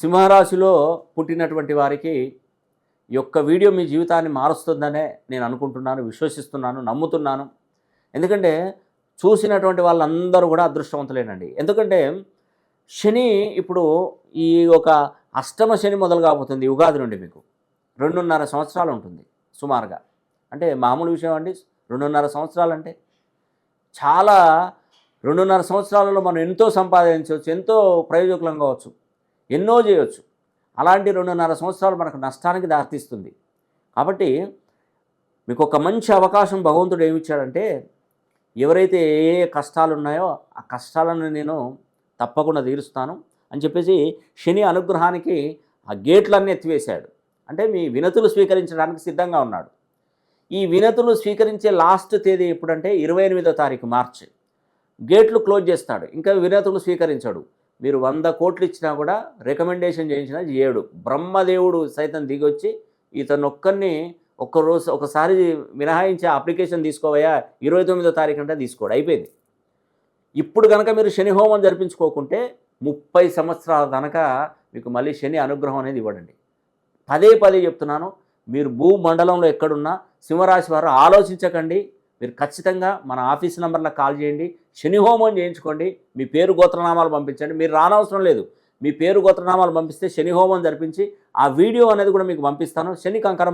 సింహరాశిలో పుట్టినటువంటి వారికి ఈ యొక్క వీడియో మీ జీవితాన్ని మారుస్తుందనే నేను అనుకుంటున్నాను విశ్వసిస్తున్నాను నమ్ముతున్నాను. ఎందుకంటే చూసినటువంటి వాళ్ళందరూ కూడా అదృష్టవంతులేనండి. ఎందుకంటే శని ఇప్పుడు ఈ ఒక అష్టమ శని మొదలు కాబోతుంది ఉగాది నుండి మీకు. రెండున్నర సంవత్సరాలు ఉంటుంది సుమారుగా. అంటే మామూలు విషయం అండి రెండున్నర సంవత్సరాలు అంటే చాలా రెండున్నర సంవత్సరాలలో మనం ఎంతో సంపాదించవచ్చు ఎంతో ప్రయోజకులం కావచ్చు. ఎన్నో చేయొచ్చు. అలాంటి రెండున్నర సంవత్సరాలు మనకు నష్టానికి దారితీస్తుంది. కాబట్టి మీకు ఒక మంచి అవకాశం భగవంతుడు ఏమిచ్చాడంటే ఎవరైతే ఏ ఏ కష్టాలు ఉన్నాయో ఆ కష్టాలను నేను తప్పకుండా తీరుస్తాను అని చెప్పేసి శని అనుగ్రహానికి ఆ గేట్లన్నీ ఎత్తివేశాడు. అంటే మీ వినతులు స్వీకరించడానికి సిద్ధంగా ఉన్నాడు. ఈ వినతులు స్వీకరించే లాస్ట్ తేదీ ఎప్పుడంటే ఇరవై ఎనిమిదో తారీఖు మార్చి. గేట్లు క్లోజ్ చేస్తాడు. ఇంకా వినతులు స్వీకరించాడు. మీరు వంద కోట్లు ఇచ్చినా కూడా రికమెండేషన్ చేయించినా ఏడు. బ్రహ్మదేవుడు సైతం దిగొచ్చి ఇతను ఒక్కరిని ఒక్కరోజు ఒకసారి మినహాయించి అప్లికేషన్ తీసుకోవయా ఇరవై తొమ్మిదో తారీఖు అంటే తీసుకోడు. అయిపోయింది. ఇప్పుడు కనుక మీరు శని హోమం జరిపించుకోకుంటే ముప్పై సంవత్సరాల కనుక మీకు మళ్ళీ శని అనుగ్రహం అనేది ఇవ్వడండి. పదే పదే చెప్తున్నాను మీరు భూమండలంలో ఎక్కడున్నా సింహరాశి వారు ఆలోచించకండి. మీరు ఖచ్చితంగా మన ఆఫీస్ నెంబర్లకు కాల్ చేయండి. శని హోమం చేయించుకోండి. మీ పేరు గోత్రనామాలు పంపించండి. మీరు రానవసరం లేదు. మీ పేరు గోత్రనామాలు పంపిస్తే శని హోమం జరిపించి ఆ వీడియో అనేది కూడా మీకు పంపిస్తాను. శని కంకరం